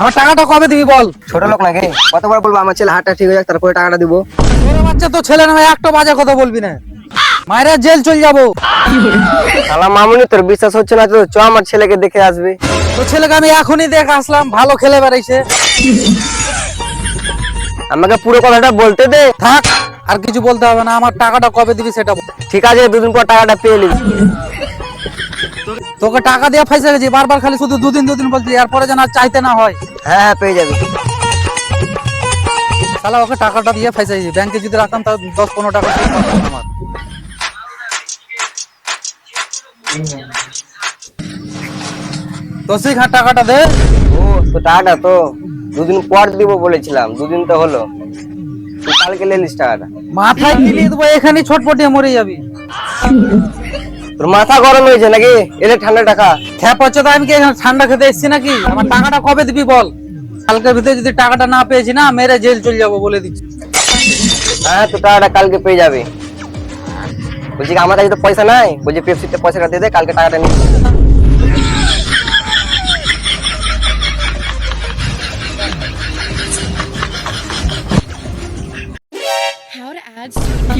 আমার টাকাটা কবে দিবি বল? ছোট লোক নাকি? কতবার বলব আমার ছেলে হাটটা ঠিক হয়ে যাক তারপরে টাকাটা দিব। ছোট বাচ্চা তো ছেলে নয় একটা বাজে কথা বলবি না। মায়েরা জেল চল যাব। শালা মামুনি তোর বিশ্বাস হচ্ছে না তো? চ আমার ছেলেকে দেখে আসবে। তো ছেলেকে আমি এখনই দেখে আসলাম ভালো খেলে বেড়াইছে। আমাকে পুরো কথাটা বলতে দে। থাক আর কিছু বলতে হবে না আমার টাকাটা কবে দিবি সেটা ঠিক আছে দুদিন পর টাকাটা পেয়ে নিবি। তোকে টাকা দিয়ে ফাইসে গেছি বারবার খালি শুধু দুদিন দুদিন বলছি এরপরে যেন আর চাইতে না হয়। হ্যাঁ হ্যাঁ পেয়ে যাবি। তাহলে ওকে টাকাটা দিয়ে ফাইসে গেছি। ব্যাংকে যদি রাখতাম তাহলে দশ পনেরো টাকা আমার তো সেই টাকাটা দে। ও তো টাকাটা তো দুদিন পর দিব বলেছিলাম দুদিন তো হলো। কালকে লেলিস টাকাটা। মাথায় মিলিয়ে দেবো এখানে ছটপটিয়ে মরে যাবি। তোর মাথা গরম হয়েছে নাকি? এলে ঠান্ডা টাকা। খ্যাপ হচ্ছে তো আমি কি ঠান্ডা খেতে এসেছি নাকি? আমার টাকাটা কবে দিবি বল? কালকের ভিতরে যদি টাকাটা না পেয়েছি না মেরে জেল চলে যাব বলে দিচ্ছি। হ্যাঁ তো টাকাটা কালকে পেয়ে যাবে। বলছি আমার কাছে তো পয়সা নাই? বলছি পেপসিতে পয়সাটা দিয়ে দে কালকে টাকাটা নিয়ে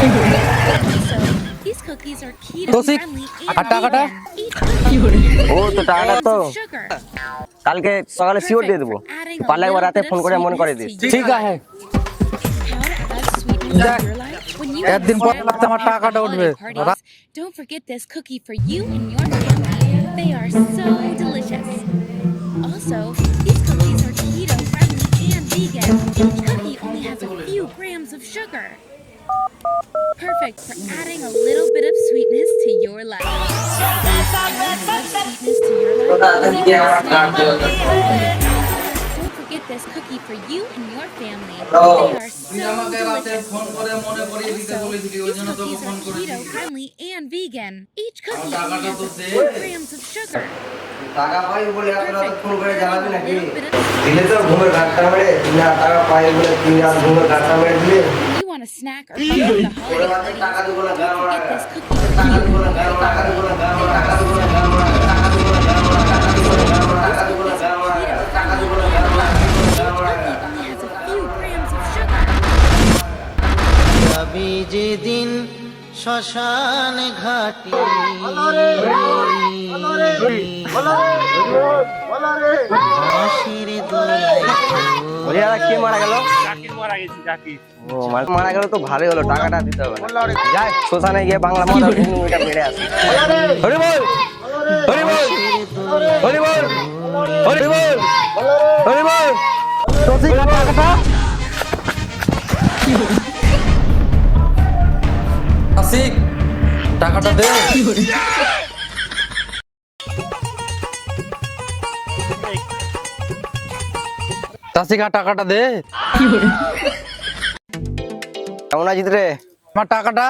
so delicious. So, these cookies are keto তো সেই friendly আর and টাকাটা? vegan. Each cookie ও তো টাকাটা তো has sugar. কালকে সকালে শিওর দিয়ে দেবো তুই পারলে একবার রাতে ফোন করে মনে করে দিস ঠিক আছে How to add sweetness Jack, to your life when you একদিন have পর fun রাতে আমার at টাকাটা উঠবে। holiday parties. Don't forget this cookie for you and your family. They are so delicious. Also, these cookies are keto friendly and vegan. Each cookie only has a few grams of sugar. Perfect for adding a little bit of sweetness to your life. Add sweetness to your life. when you have fun. Don't forget this cookie for you and your family. They are so delicious. Phone করে মনে করিয়ে দিতে Also, বলেছিলি ওই these জন্য তোকে cookies phone are করেছি keto friendly and vegan. Each cookie টাকাটা only has তো a they. few grams of sugar. টাকা পাই বলে এত রাতে Perfect ফোন for করে জানাবি adding a নাকি little bit of sweetness. দিলে তো ঘুমের ঘাটটা মেরে তিন হাজার টাকা পাই বলে তিন হাজার ঘুমের ঘাটটা মেরে দিলে Want a snack or fun at the holiday মারা forget this মারা মারা মারা মারা মারা মারা মারা যেদিন শ্মশান ঘাটি বাঁশির দোলায় বলি মারা গেল ও মা- মারা গেল তো ভালোই হলো টাকাটা দিতে হবে না। যাই শ্মশানে গিয়ে বাংলা মারা এটা বেড়ে আসে। হরি বল হরি বল হরি বল হরি বল হরি বল তো টাকাটা আশিক টাকাটা দে। চাষিকা টাকাটা দে। কেমন আছিস রে? আমার টাকাটা?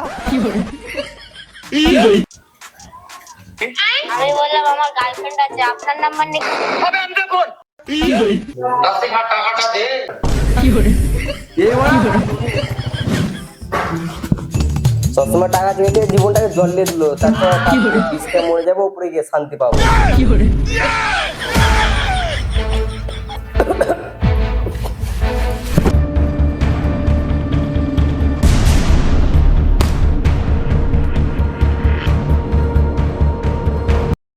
আমি বললাম আমার গার্লফ্রেন্ড আছে আপনার নাম্বার নেই টাকাটা দে। সবসময় টাকা চেয়ে দিয়ে জীবনটাকে জল দিয়ে দিল তারপর মরে যাব উপরে গিয়ে শান্তি পাবো।